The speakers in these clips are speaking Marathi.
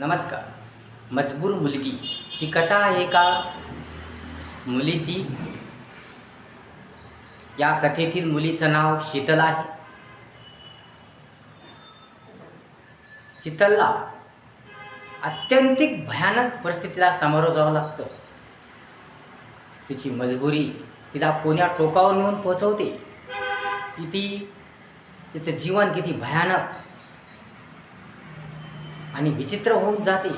नमस्कार. मजबूर मुलगी. ही कथा आहे का? मुलीची. या कथेतील मुलीचं नाव शीतल आहे. शीतलला अत्यंतिक भयानक परिस्थितीला सामोरं जावं लागतं. तिची मजबुरी तिला कोण्या टोकावर नेऊन पोचवते की ती तिचं जीवन किती भयानक आणि विचित्र होऊन जाते.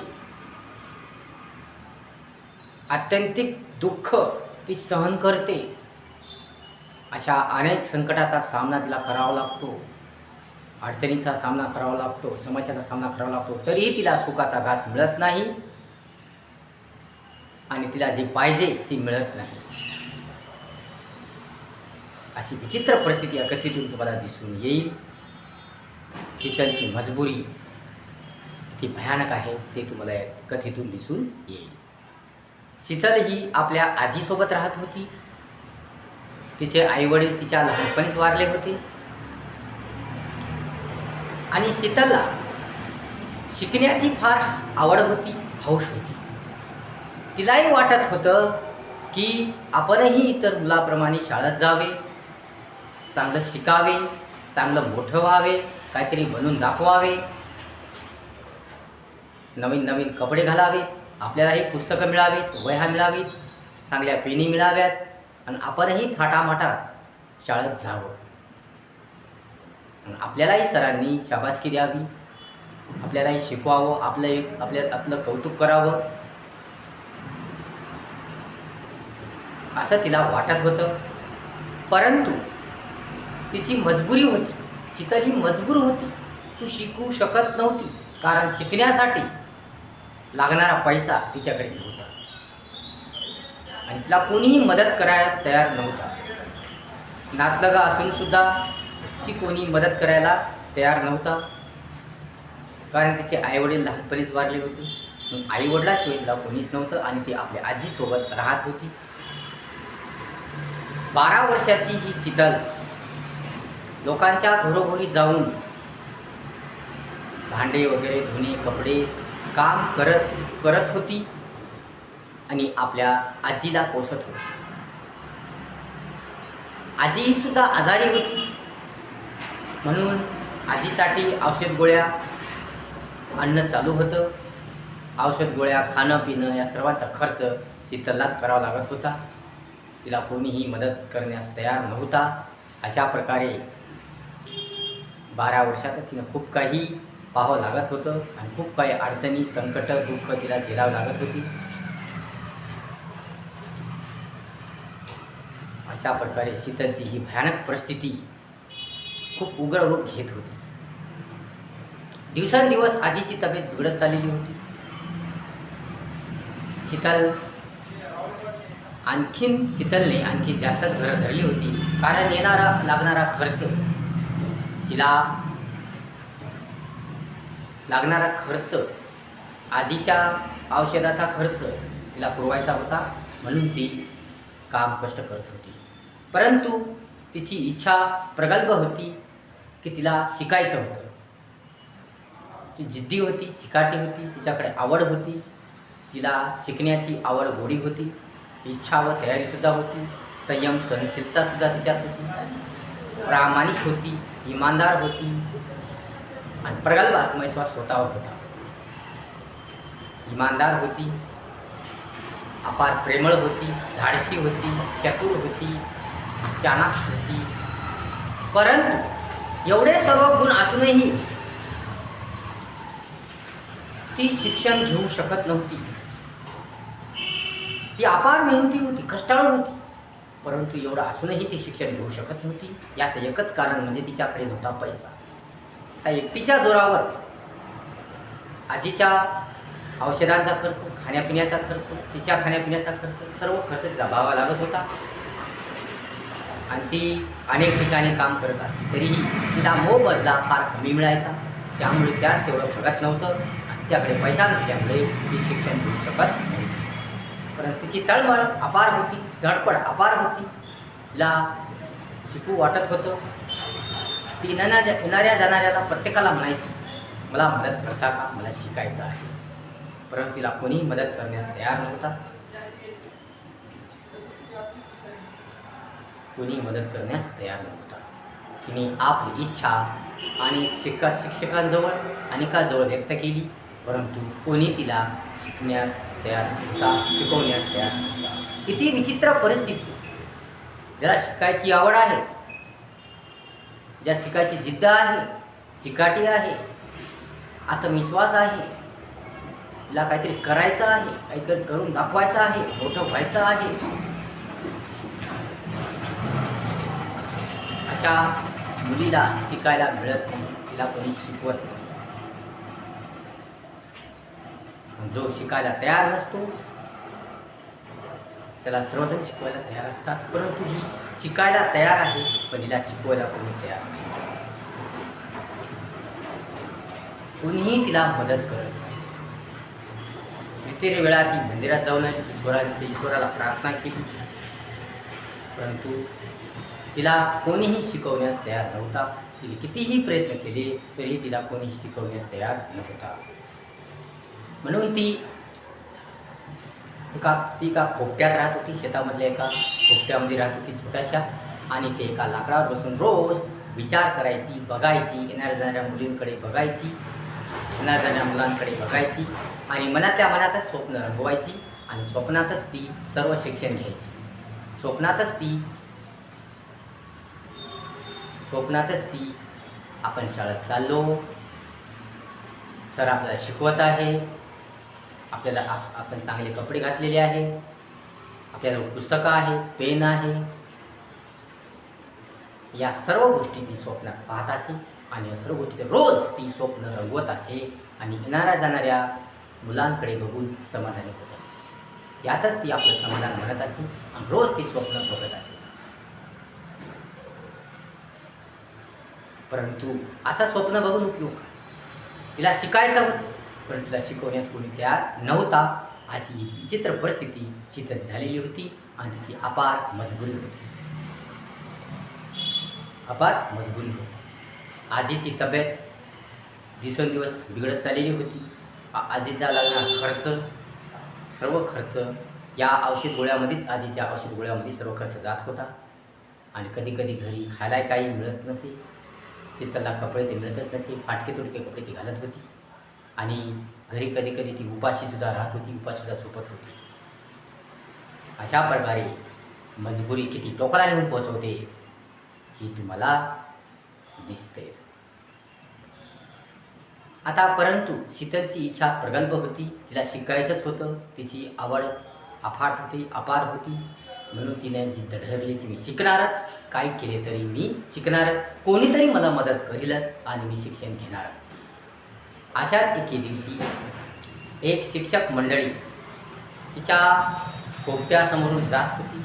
आत्यंतिक दुःख ती सहन करते. अशा अनेक संकटाचा सामना तिला करावा लागतो. अडचणीचा सामना करावा लागतो समस्याचा सामना करावा लागतो तरीही तिला सुखाचा घास मिळत नाही. आणि तिला जे पाहिजे ती मिळत नाही. अशी विचित्र परिस्थिती या कथेतून तुम्हाला दिसून येईल. शीतलची मजबुरी ती भयानक आहे ते तुम्हाला या कथेतून दिसून येईल. शीतल ही आपल्या आजीसोबत राहत होती. तिचे आईवडील तिच्या लहानपणीच वारले होते. आणि शीतलला शिकण्याची फार आवड होती हौश होती. तिलाही वाटत होतं की आपणही इतर मुलाप्रमाणे शाळेत जावे चांगलं शिकावे चांगलं मोठं व्हावे काहीतरी बनून दाखवावे. नवीन नवीन कपडे घालावेत आपल्यालाही पुस्तकं मिळावीत वह्या मिळावीत चांगल्या पेनी मिळाव्यात आणि आपणही थाटामाटात शाळेत जावं. आपल्यालाही सरांनी शाबासकी द्यावी आपल्यालाही शिकवावं आपलं एक आपल्या आपलं कौतुक करावं. असं तिला वाटत होतं. परंतु तिची मजबुरी होती. शीतल ही मजबूर होती. तू शिकू शकत नव्हती. कारण शिकण्यासाठी लागणारा पैसा तिच्याकडे नव्हता. आणि तिला कोणीही मदत करायला तयार नव्हता. नातलगा असून सुद्धा तिची कोणी मदत करायला तयार नव्हता. कारण तिचे आईवडील लहानपणीच वारले होते. मग आईवडिलाशिवाय तिला कोणीच नव्हतं आणि ती आपल्या आजीसोबत राहत होती. बारा वर्षाची ही शीतल लोकांच्या घरोघरी जाऊन भांडे वगैरे धुणे कपडे काम करत करत होती आणि आपल्या आजीला पोसत होती. आजी सुद्धा आजारी होती. म्हणून आजीसाठी औषध गोळ्या आणणं चालू होतं. औषध गोळ्या खाणं पिणं या सर्वांचा खर्च शीतललाच करावा लागत होता. तिला कोणीही मदत करण्यास तयार नव्हता. अशा प्रकारे बारा वर्षात तिनं खूप काही पाहावं लागत होतं आणि खूप काही अडचणी संकट दुःख तिला झेलावं लागत होती. अशा प्रकारे शीतलची ही भयानक परिस्थिती खूप उग्र रूप घेत होती. दिवसेंदिवस आजीची तब्येत बिघडत चाललेली होती. शीतल आणखीन शीतलने आणखी जास्तच घरं धरली होती. कारण येणारा लागणारा खर्च तिला लागणारा खर्च आधीच्या औषधाचा खर्च तिला पुरवायचा होता म्हणून ती काम कष्ट करत होती. परंतु तिची इच्छा प्रगल्भ होती की तिला शिकायचं होतं. ती जिद्दी होती चिकाटी होती तिच्याकडे आवड होती. तिला शिकण्याची आवड गोडी होती. इच्छा व तयारीसुद्धा होती. संयम सहनशीलतासुद्धा तिच्यात होती. प्रामाणिक होती इमानदार होती. आणि प्रगल्भ आत्मविश्वास स्वतःवर होता। इमानदार होती अपार प्रेमळ होती धाडसी होती चतुर होती चाणाक्ष होती. परंतु एवढे सर्व गुण असूनही ती शिक्षण घेऊ शकत नव्हती. ती अपार मेहनती होती कष्टाळू होती. परंतु एवढं असूनही ती शिक्षण घेऊ शकत नव्हती. याचं एकच कारण म्हणजे तिच्याकडे होता पैसा. त्या एकटीच्या जोरावर. आजीच्या औषधांचा खर्च खाण्यापिण्याचा खर्च तिच्या खाण्यापिण्याचा खर्च सर्व खर्च तिला भावा लागत होता. आणि ती अनेक ठिकाणी काम करत असली तरीही तिला मोबदला फार कमी मिळायचा. त्यामुळे त्यात तेवढं बघत नव्हतं आणि तिच्याकडे पैसा नसल्यामुळे ती शिक्षण घेऊ शकत नव्हती. परंतु तिची तळमळ अपार होती धडपड अपार होती. तिला शिकू वाटत होतं. येणाऱ्या येणाऱ्या जाणाऱ्याला प्रत्येकाला म्हणायची मला मदत करता का? मला शिकायचं आहे. परंतु तिला कोणीही मदत करण्यास तयार नव्हता. कोणी मदत करण्यास तयार नव्हता. तिने आपली इच्छा आणि शिक्षक शिक्षकांजवळ अनेकाजवळ व्यक्त केली परंतु कोणी तिला शिकण्यास तयार नव्हता शिकवण्यास तयार नव्हता. किती विचित्र परिस्थिती. ज्याला शिकायची आवड आहे. ज्या शिकायची जिद्द आहे चिकाटी आहे आत्मविश्वास आहे तिला काहीतरी करायचं आहे काहीतरी करून दाखवायचं आहे मोठं व्हायचं आहे. अशा मुलीला शिकायला मिळत नाही तिला कोणी शिकवत नाही. जो शिकायला तयार नसतो त्याला सर्वजण शिकवायला तयार असतात परंतु ही शिकायला तयार आहे पण हिला शिकवायला कोणी तयार नाही. कोणीही तिला मदत करत नाही. कितीतरी वेळा ती मंदिरात जाऊन ईश्वरांची ईश्वराला प्रार्थना केली. परंतु तिला कोणीही शिकवण्यास तयार नव्हता. तिने कितीही प्रयत्न केले तरीही तिला कोणी शिकवण्यास तयार नव्हता. म्हणून ती एका ती एका खोपट्यात राहत होती शेतामधल्या एका खोपट्यामध्ये राहत होती छोट्याशा. आणि ते एका लाकडावर बसून रोज विचार करायची बघायची येणाऱ्या जाणाऱ्या मुलींकडे बघायची येणाऱ्या जाणाऱ्या मुलांकडे बघायची. आणि मनातल्या मनातच स्वप्न रंगवायची आणि स्वप्नातच ती सर्व शिक्षण घ्यायची. स्वप्नातच ती स्वप्नातच ती आपण शाळेत चाललो. सर आपल्याला शिकवत आहे. आपल्याला आप- आपण चांगले कपडे घातलेले आहे आपल्याला पुस्तकं आहे पेन आहे. या सर्व गोष्टी ती स्वप्नात पाहत असे आणि या सर्व गोष्टी रोज ती स्वप्न रंगवत असे आणि येणाऱ्या जाणाऱ्या मुलांकडे बघून समाधानी होत असे. यातच ती आपलं समाधान म्हणत असे आणि रोज ती स्वप्न बघत असे. परंतु असा स्वप्न बघून उपयोग तिला शिकायचं होतं. पण तिला शिकवण्यास कोणी तयार नव्हता. अशी ही विचित्र परिस्थिती चित्र झालेली होती आणि तिची अपार मजबुरी होती. अपार मजबुरी होती. आजीची तब्येत दिवसेंदिवस बिघडत चाललेली होती. आजीचा लागणारा खर्च सर्व खर्च या औषध गोळ्यामध्येच आजीच्या औषध गोळ्यामध्ये सर्व खर्च जात होता. आणि कधी कधी घरी खायला काही मिळत नसे. शीतलला कपडे ते मिळतच नसे. फाटके तुटके कपडे ती घालत होती. आणि घरी कधी कधी ती उपाशीसुद्धा राहत होती उपाशीसुद्धा झोपत होती. अशा प्रकारे मजबुरी किती टोकाला नेऊन पोचवते ही तुम्हाला दिसते आता परंतु शीतलची इच्छा प्रगल्भ होती तिला शिकायचंच होतं तिची आवड अफाट होती अपार होती. म्हणून तिने जिद्द ठरली की मी शिकणारच काय केले तरी मी शिकणारच कोणीतरी मला मदत करीलच आणि मी शिक्षण घेणारच. अशाच एके दिवशी एक शिक्षक मंडळी तिच्या कोपत्यासमोरून जात होती.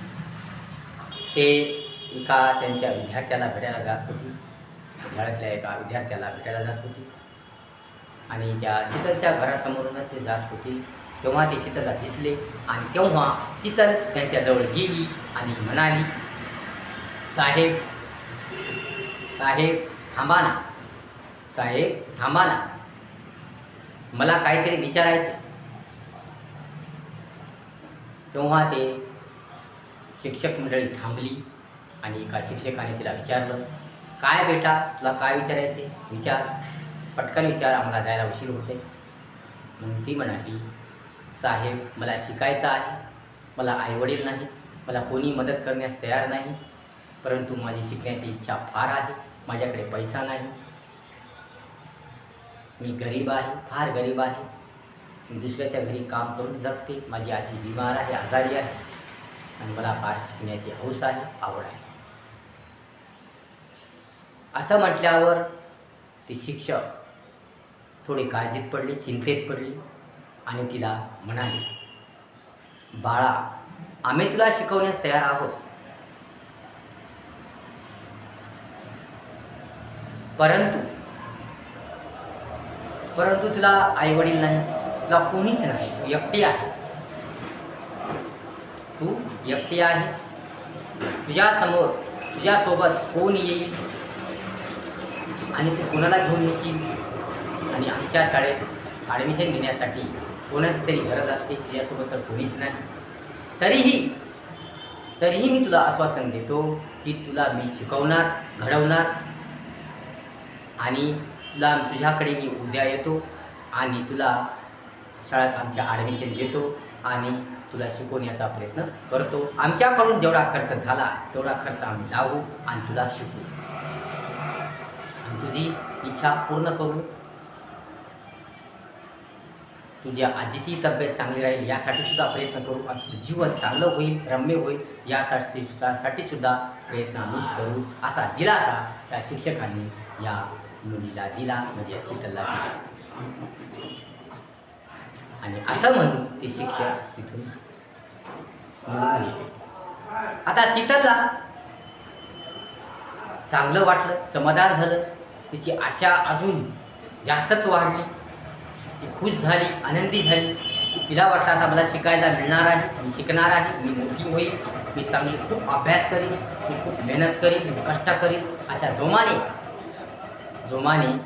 ते एका त्यांच्या विद्यार्थ्याला भेटायला जात होती. शाळेतल्या एका विद्यार्थ्याला भेटायला जात होती. आणि त्या शीतलच्या घरासमोरूनच ते जात होते. तेव्हा ते शीतलला दिसले आणि तेव्हा शीतल त्यांच्याजवळ गेली आणि म्हणाली साहेब साहेब थांबा ना. साहेब थांबा ना. मला काहीतरी विचारायचे. तेव्हा ते शिक्षक मंडळी थांबली आणि एका शिक्षकाने तिला विचारलं काय बेटा तुला काय विचारायचे? विचार. पटकन विचार आम्हाला जायला उशीर होते म्हणून ती म्हणाली साहेब मला शिकायचं आहे. मला आईवडील नाही मला कोणी मदत करण्यास तयार नाही. परंतु माझी शिकण्याची इच्छा फार आहे. माझ्याकडे पैसा नाही. मी गरीब आहे फार गरीब आहे. मी दुसऱ्याच्या घरी काम करून जगते. माझी आजी बिमार आहे आजारी आहे. आणि मला फार शिकण्याची हौस आहे आवड आहे. असं म्हटल्यावर ते शिक्षक थोडी काळजीत पडले चिंतेत पडली आणि तिला म्हणाले बाळा आम्ही तुला शिकवण्यास तयार आहोत. परंतु परंतु तुला आईवडील नाही तुला कोणीच नाही तू एकटी आहेस. तू एकटी आहेस. तुझ्यासमोर तुझ्यासोबत कोण येईल? आणि तू कोणाला घेऊन येशील? आणि आमच्या शाळेत ॲडमिशन घेण्यासाठी कोणाची तरी गरज असते? तुझ्यासोबत तर कोणीच नाही. तरीही तरीही मी तुला आश्वासन देतो की तुला मी शिकवणार घडवणार. आणि तुला तुझ्याकडे मी उद्या येतो आणि तुला शाळेत आमच्या ॲडमिशन घेतो आणि तुला शिकवण्याचा प्रयत्न करतो. आमच्याकडून जेवढा खर्च झाला तेवढा खर्च आम्ही लावू आणि तुला शिकवू आणि तुझी इच्छा पूर्ण करू. तुझ्या आजीची तब्येत चांगली राहील यासाठी सुद्धा प्रयत्न करू आणि तुझं जीवन चांगलं होईल रम्य होईल यासाठी सुद्धा प्रयत्न आम्ही करू. असा दिलासा त्या शिक्षकांनी या मुलीला दिला म्हणजे या आणि असं म्हणून ते शिक्षक तिथून आता शीतलला चांगलं वाटलं समाधान झालं. तिची आशा अजून जास्तच वाढली. ती खुश झाली आनंदी झाली. तिला वाटलं आता मला शिकायला मिळणार आहे मी शिकणार आहे मी मोठी होईल. मी चांगली खूप अभ्यास करीन मी खूप मेहनत करीन मी कष्ट करीन. अशा जोमाने जोमाने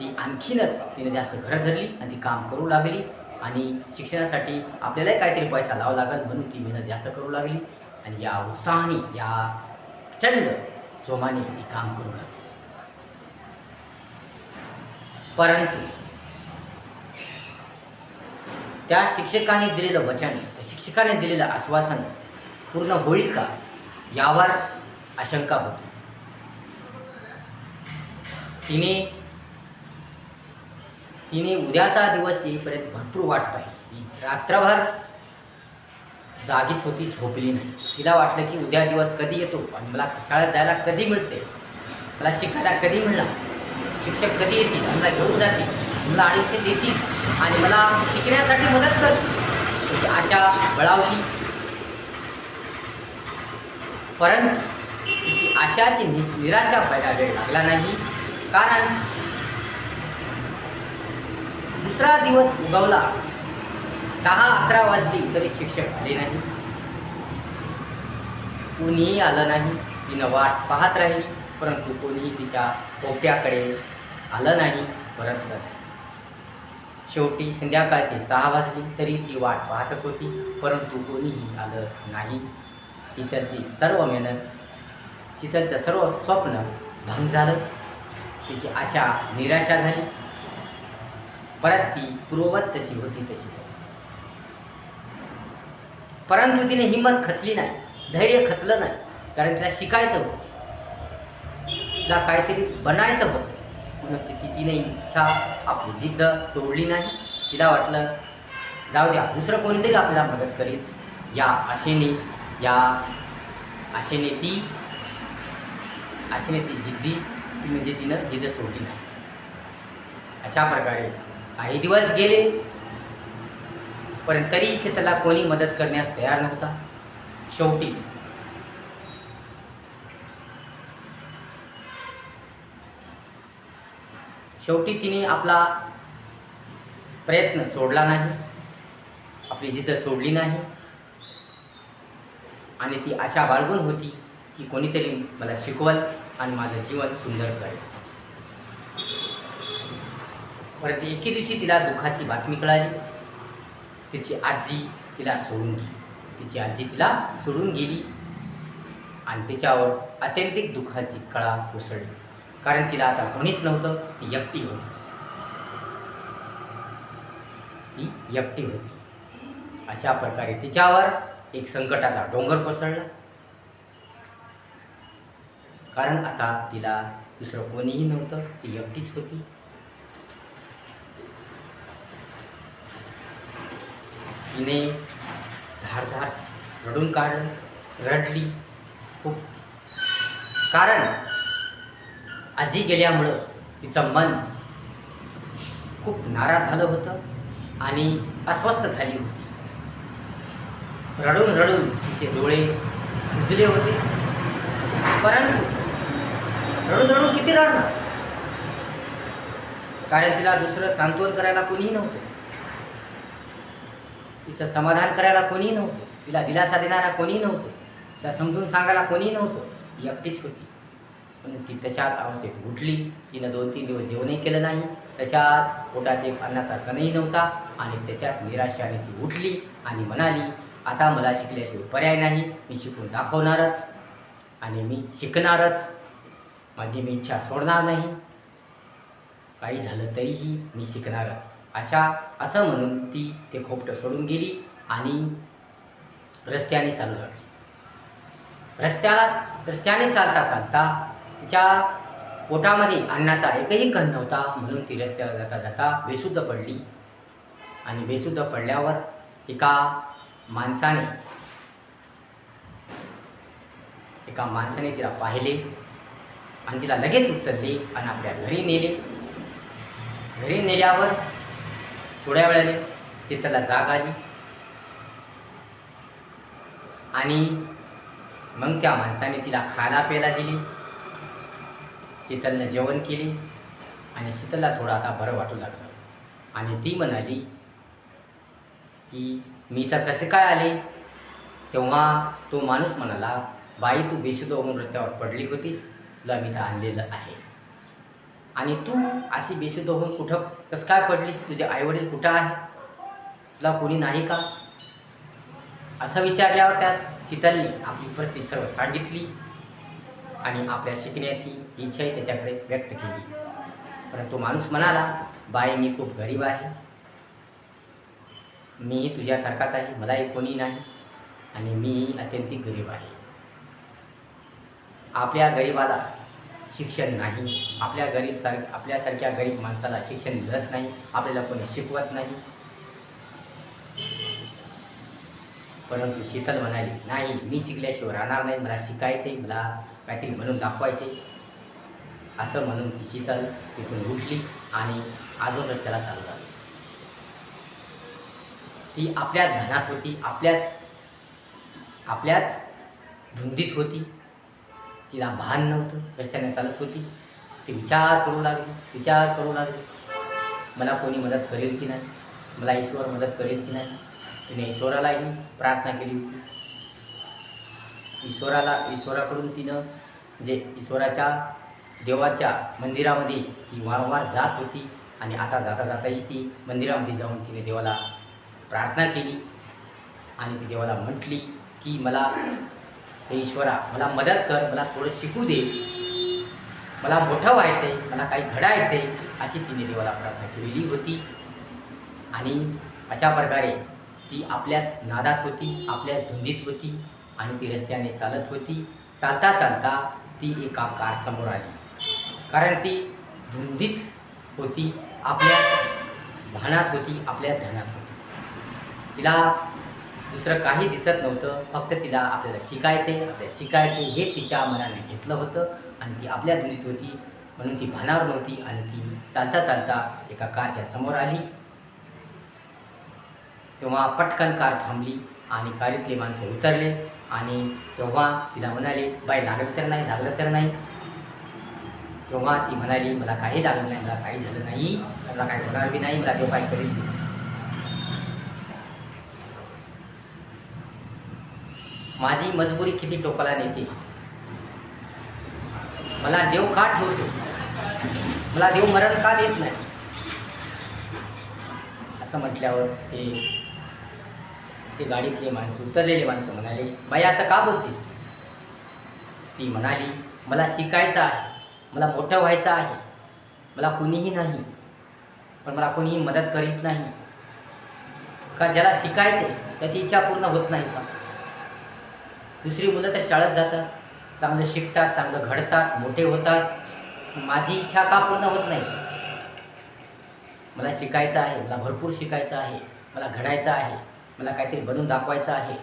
ती आणखीनच तिने जास्त घर धरली आणि ती काम करू लागली. आणि शिक्षणासाठी आपल्यालाही काहीतरी पैसा लावा लागेल म्हणून ती मेहनत जास्त करू लागली. आणि या उत्साहाने या प्रचंड जोमाने ती काम करू लागली. परंतु त्या शिक्षकाने दिलेलं वचन त्या शिक्षकाने दिलेलं आश्वासन पूर्ण होईल का? यावर आशंका होती. तिने तिने उद्याचा दिवस येईपर्यंत भरपूर वाट पाहिली. रात्रभर जागीच होती झोपली नाही. तिला वाटलं की उद्या दिवस कधी येतो? आणि मला शाळेत जायला कधी मिळते? मला शिकायला कधी मिळणार? शिक्षक कधी येतील? मला घेऊन जातील. मला ॲडमिशन देतील. आणि मला शिकण्यासाठी मदत करतील. आशा बळावली. परंतु तिची आशाची निस निराशा व्हायला वेळ लागला नाही. कारण दुसरा दिवस उगवला. दहा अकरा वाजली तरी शिक्षक आले नाही. कोणीही आलं नाही. तिनं वाट पाहत राहिली. परंतु कोणीही तिच्या पोट्याकडे आलं नाही परतलं नाही. शेवटी संध्याकाळची सहा वाजली तरी ती वाट पाहतच होती. परंतु कोणीही आलं नाही. शीतलची सर्व मेहनत शीतलचं सर्व स्वप्न भंग झालं. तिची आशा निराशा झाली. परत ती पूर्ववत जशी होती तशी. झाली परंतु तिने हिंमत खचली नाही धैर्य खचलं नाही कारण तिला शिकायचं होतं. तिला काहीतरी बनायचं होतं. म्हणून तिची तिने इच्छा आपली जिद्द सोडली नाही. तिला वाटलं जाऊ द्या दुसरं कोणीतरी आपल्याला मदत करेल. या आशेने या आशेने ती आशेने ती जिद्दी ती म्हणजे तिनं जिद्द सोडली नाही. अशा प्रकारे काही दिवस गेले पण तरी शेताला कोणी मदत करण्यास तयार नव्हता. शेवटी शेवटी तिने आपला प्रयत्न सोडला नाही आपली जिद्द सोडली नाही. आणि ती आशा बाळगून होती की कोणीतरी मला शिकवल. आणि माझं जीवन सुंदर करेल. परत एके दिवशी तिला दुःखाची बातमी कळाली. तिची आजी तिला सोडून गेली. तिची आजी तिला सोडून गेली. आणि तिच्यावर अत्यंतिक दुःखाची कळा उसळली. कारण तिला आता कोणीच नव्हतं ती एकटी होती. ती एकटी होती. अशा प्रकारे तिच्यावर एक संकटाचा डोंगर कोसळला. कारण आता तिला दुसरं कोणीही नव्हतं ती एकटीच होती. तिने धारधार रडून काढलं रडली खूप. कारण आजी गेल्यामुळं तिचं मन खूप नाराज झालं होतं आणि अस्वस्थ झाली होती. रडून रडून तिचे डोळे सुजले होते. परंतु रडून रडून किती रडणार? कारण तिला दुसरं सांत्वन करायला कोणीही नव्हतं. तिचं समाधान करायला कोणीही नव्हतं. तिला दिलासा देणारा कोणीही नव्हतं. तिला समजून सांगायला कोणीही नव्हतं. ती एकटीच होती. म्हणून ती तशाच अवस्थेत उठली. तिनं दोन तीन दिवस जेवणही केलं नाही. तशाच पोटात एक अन्नाचा कणही नव्हता. आणि त्याच्यात निराशाने ती उठली आणि म्हणाली आता मला शिकल्याशिवाय पर्याय नाही. मी शिकून दाखवणारच. आणि मी शिकणारच. माझी मी इच्छा सोडणार नाही. काही झालं तरीही मी शिकणारच. अशा असं म्हणून ती ते खोपटं सोडून गेली आणि रस्त्याने चालू लागली. रस्त्याला रस्त्याने चालता चालता तिच्या पोटामध्ये अन्नाचा एकही कण नव्हता म्हणून ती रस्त्याला जाता जाता बेशुद्ध पडली. आणि बेशुद्ध पडल्यावर एका माणसाने एका माणसाने तिला पाहिले. आणि तिला लगेच उचलली आणि आपल्या घरी नेले. घरी नेल्यावर थोड्या वेळाने शीतलला जाग आली. आणि मग त्या माणसाने तिला खायला प्यायला दिली. शीतलनं जेवण केले आणि शीतलला थोडं आता बरं वाटू लागलं. आणि ती म्हणाली की मी तर कसे काय आले? तेव्हा तो माणूस म्हणाला बाई तू बेशुद्ध होऊन रस्त्यावर पडली होतीस. तुला मी तर आणलेलं आहे. आणि तू अशी बेशुद्ध होऊन कुठं कसं काय पडलीस? तुझे आईवडील कुठं आहे तुला कोणी नाही का? असं विचारल्यावर त्या शीतलने आपली परिस्थिती सर्व सांगितली आणि आपल्या शिकण्याची इच्छाही त्याच्याकडे व्यक्त केली. परंतु माणूस म्हणाला बाई मी खूप गरीब आहे. मीही तुझ्यासारखाच आहे. मलाही कोणी नाही. आणि मी अत्यंत गरीब आहे. आपल्या गरिबाला शिक्षण नाही. आपल्या गरीब सार आपल्यासारख्या गरीब माणसाला शिक्षण मिळत नाही. आपल्याला कोणी शिकवत नाही. परंतु शीतल म्हणाली नाही मी शिकल्याशिवाय राहणार नाही. मला शिकायचे मला काहीतरी म्हणून दाखवायचे असं म्हणून ती शीतल तिथून उठली आणि अजून रस्त्याला चालू झाली ती आपल्याच धनात होती. आपल्याच आपल्याच धुंदीत होती. तिला भान नव्हतं. रस्त्याने चालत होती. ती विचार करू लागली विचार करू लागली. मला कोणी मदत करेल की नाही? मला ईश्वर मदत करेल की नाही? तिने ईश्वरालाही प्रार्थना केली होती. ईश्वराला ईश्वराकडून तिनं जे ईश्वराच्या देवाच्या मंदिरामध्ये ती वारंवार जात होती आणि आता जाता जाताही ती मंदिरामध्ये जाऊन तिने देवाला प्रार्थना केली आणि ती देवाला म्हटली की मला हे ईश्वरा मला मदत कर मला थोडं शिकू दे. मला मोठं व्हायचं आहे मला काही घडायचं आहे अशी तिने देवाला प्रार्थना केलेली होती. आणि अशा प्रकारे ती आपल्याच नादात होती आपल्याच धुंदीत होती आणि ती रस्त्याने चालत होती. चालता चालता ती एका कार समोर आली. कारण ती धुंदीत होती आपल्या भानात होती आपल्या ध्यानात होती. तिला दुसरं काही दिसत नव्हतं. फक्त तिला आपल्याला शिकायचे आपल्याला शिकायचे हे तिच्या मनाने घेतलं होतं आणि ती आपल्या दुरीत होती. म्हणून ती भानावर नव्हती आणि ती चालता चालता एका कारच्या समोर आली. तेव्हा पटकन कार थांबली आणि कारीतले माणसं उतरले आणि तेव्हा तिला म्हणाले बाई लागलं तर नाही लागलं तर नाही. तेव्हा ती म्हणाली मला काही लागलं नाही मला काही झालं नाही मला काही होणार बी नाही मला तेव्हा काय करेल माझी मजबुरी किती टोकाला नेते? मला देव का ठेवतो? मला देव मरण का देत नाही? असं म्हटल्यावर ते ते गाडीतले माणसं उतरलेले माणसं म्हणाले बाई असं का बोलतीस ती? म्हणाली मला शिकायचं आहे. मला मोठं व्हायचं आहे. मला कोणीही नाही. पण मला कोणीही मदत करीत नाही. का ज्याला शिकायचं त्याची इच्छा पूर्ण होत नाही का? दुसरी मुलं तर शाळेत जातात. चांगलं शिकतात चांगलं घडतात मोठे होतात. माझी इच्छा का पूर्ण होत नाही? मला शिकायचं आहे मला भरपूर शिकायचं आहे मला घडायचं आहे मला काहीतरी बनून दाखवायचं आहे.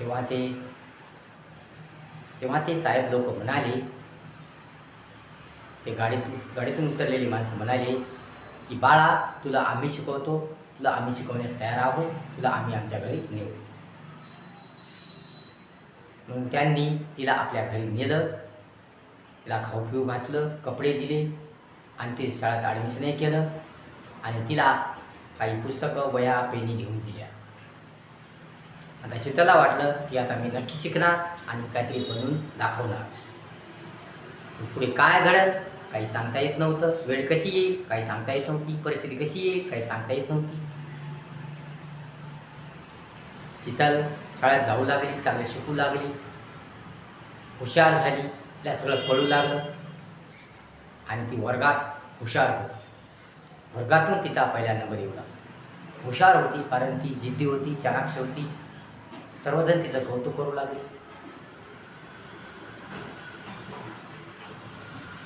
तेव्हा ते तेव्हा ते साहेब लोक म्हणाले ते गाडीतून गाडीतून उतरलेली माणसं म्हणाले की बाळा तुला आम्ही शिकवतो तुला आम्ही शिकवण्यास तयार आहोत तुला आम्ही आमच्या घरी नेऊ. मग त्यांनी तिला आपल्या घरी नेलं. तिला खाऊ पिऊ घातलं कपडे दिले आणि ते शाळेत ॲडमिशनही केलं आणि तिला काही पुस्तकं वया पेनी घेऊन दिल्या. आता शीतला वाटलं की आता मी नक्की शिकणार आणि काहीतरी बनवून दाखवणार. पुढे काय घडेल काही सांगता येत नव्हतं. वेळ कशी येईल काही सांगता येत नव्हती. परिस्थिती कशी येईल काही सांगता येत नव्हती. शीतल शाळेत जाऊ लागली चांगले शिकू लागली हुशार झाली तिला सगळं कळू लागलं. आणि ती वर्गात हुशार होती. वर्गातून तिचा पहिला नंबर येऊ लागला. हुशार होती कारण ती जिद्दी होती चाणाक्ष होती. सर्वजण तिचं कौतुक करू लागले.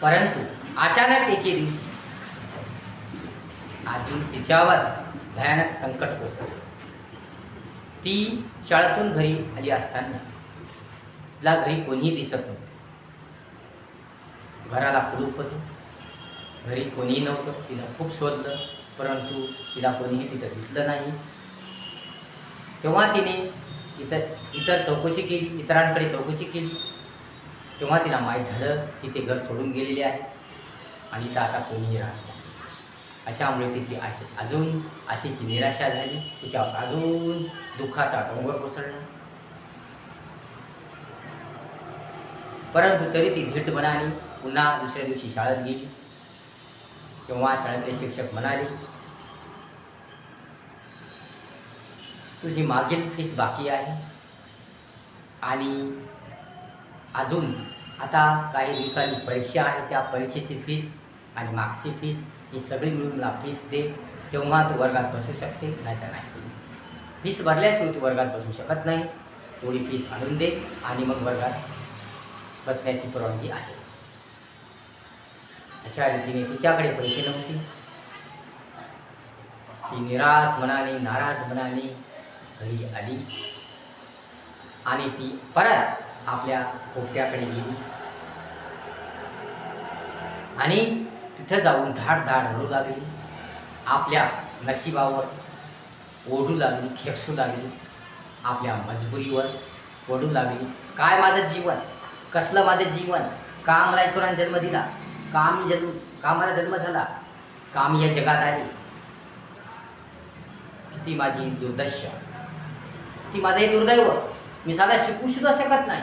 परंतु अचानक एके दिवशी अजून तिच्यावर भयानक संकट कोसळलं. ती शाळेतून घरी आली असताना. तिला घरी कोणीही दिसत नव्हतं. घराला कुलूप होतं. घरी कोणीही नव्हतं. तिनं खूप शोधलं. परंतु तिला कोणीही तिथं दिसलं नाही. तेव्हा तिने इतर इतर चौकशी केली. इतरांकडे चौकशी केली. तेव्हा तिला माहीत झालं की ते घर सोडून गेलेले आहे. आणि इथं आता कोणीही राहत नाही. अशामुळे तिची आशा अजून आशेची निराशा झाली. तिच्यावर अजून दुःखाचा डोंगर कोसळला. परंतु तरी ती धीट म्हणाली पुन्हा दुसऱ्या दिवशी शाळेत गेली. तेव्हा शाळेतले शिक्षक म्हणाले तुझी मागील फीस बाकी आहे. आणि अजून आता काही दिवसांनी परीक्षा आहे. त्या परीक्षेची फीस आणि मागची फीस ही सगळी मिळून मला फीस दे तेव्हा तू वर्गात बसू शकते नाही तर नाही फीस भरल्याशिवाय तू वर्गात बसू शकत नाहीस थोडी फीस आणून दे आणि मग वर्गात बसण्याची परवानगी आहे। अशा रीतीने तिच्याकडे पैसे नव्हते। ती निराश मनाने नाराज मनाने घरी आली आणि ती परत आपल्या पोपट्याकडे गेली. आणि तिथं जाऊन धाड धाड रडू लागली. आपल्या नशिबावर ओढू लागली खेकसू लागली. आपल्या मजबुरीवर ओढू लागली. काय माझं जीवन? कसलं माझं जीवन? का मला ईश्वराने जन्म दिला? का मी जन्म का मला जन्म झाला? का मी या जगात आले? किती माझी दुर्दशा. ती माझं हे दुर्दैव. मी साधा शिकू सुद्धा शकत नाही.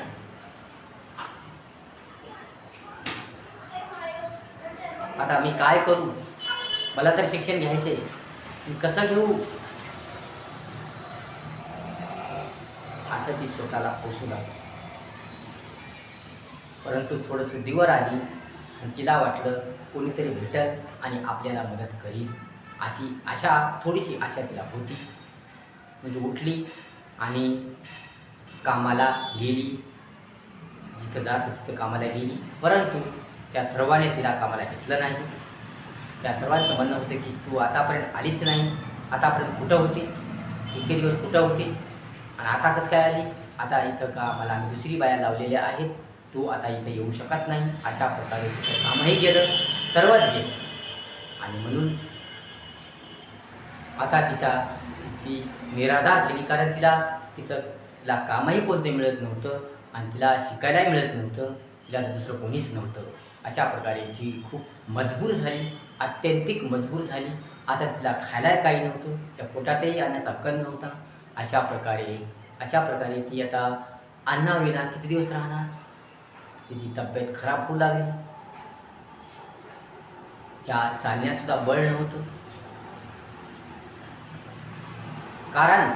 आता मी काय करू? मला तर शिक्षण घ्यायचे मी कसं घेऊ? असं ती स्वतःला पोसू लागली. परंतु थोडं शुद्धीवर आली आणि तिला वाटलं कोणीतरी भेटल आणि आपल्याला मदत करील. अशी आशा थोडीशी आशा तिला होती. म्हणजे उठली आणि कामाला गेली. जिथं जात होती तिथं कामाला गेली. परंतु त्या सर्वाने तिला कामाला घेतलं नाही. त्या सर्वांचं म्हणणं होतं की तू आतापर्यंत आलीच नाहीस. आतापर्यंत कुठं होतीस? इतके दिवस कुठं होतीस? आणि आता कसं काय आली? आता इथं का मला आम्ही दुसरी बाया लावलेल्या आहेत? तू आता इथं येऊ शकत नाही. अशा प्रकारे तिचं कामही गेलं. सर्वच गेलं. आणि म्हणून आता तिचा ती निराधार झाली. कारण तिला तिचं तिला कामही कोणते मिळत नव्हतं आणि तिला शिकायलाही मिळत नव्हतं. तिला दुसरं कोणीच नव्हतं. अशा प्रकारे ती खूप मजबूर झाली अत्यंतिक मजबूर झाली. आता तिला खायला काही नव्हतं त्या पोटातही आणण्याचा कण नव्हता. अशा प्रकारे अशा प्रकारे ती आता अन्नाविना किती दिवस राहणार? तिची तब्येत खराब होऊ लागली. त्या चालण्यासुद्धा बळ नव्हतं. कारण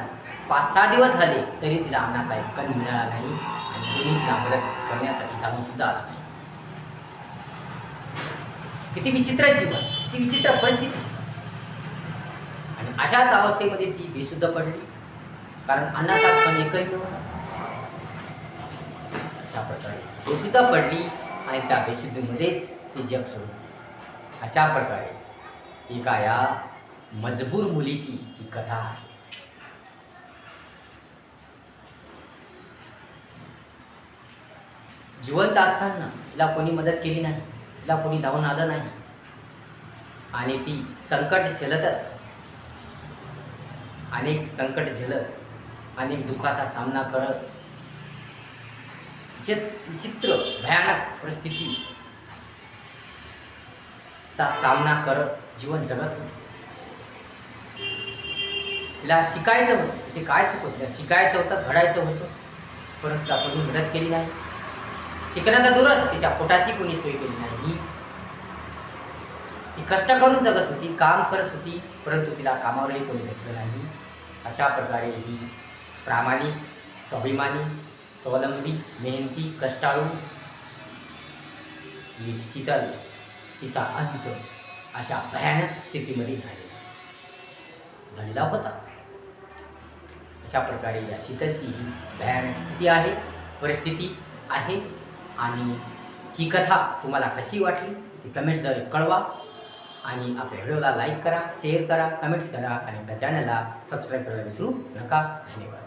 पाच सहा दिवस झाले तरी तिला अन्नाचा एक कण मिळाला नाही. आणि मदत करण्यासाठी धावून सुद्धा आला नाही. किती विचित्र जीवन किती विचित्र परिस्थिती. आणि अशाच अवस्थेमध्ये ती बेशुद्ध पडली. कारण अन्नाचा कण एकही नव्हता. अशा प्रकारे बेशुद्ध पडली आणि त्या बेशुद्धीमध्येच ती जग सोडली. अशा प्रकारे एका या मजबूर मुलीची ही कथा आहे. जिवंत असताना तिला कोणी मदत केली नाही तिला कोणी धावून आलं नाही. आणि ती संकट झेलतच. अनेक संकट झेलत अनेक दुःखाचा सामना करत. जे विचित्र भयानक परिस्थिती चा सामना करत जीवन जगत होती. तिला शिकायचं होतं. तिचे काय चुकत तिला शिकायचं होतं घडायचं होतं. परंतु आपण मदत केली नाही. शिकण्याचा दूरच. तिच्या पोटाची कोणी सोय केली नाही. ती कष्ट करून जगत होती काम करत होती परंतु तिला कामावरही कोणी घेतलं नाही. अशा प्रकारे ही प्रामाणिक स्वाभिमानी स्वावलंबी मेहनती कष्टाळू एक शीतल तिचा अंत अशा भयानक स्थितीमध्ये झालेला घडला होता. अशा प्रकारे या शीतलची ही भयानक स्थिती आहे परिस्थिती आहे. आणि ही कथा तुम्हाला कशी वाटली ती कमेंट्सद्वारे कळवा. आणि आपल्या व्हिडिओला लाईक करा शेअर करा कमेंट्स करा आणि आपल्या चॅनलला सबस्क्राईब करायला विसरू नका. धन्यवाद.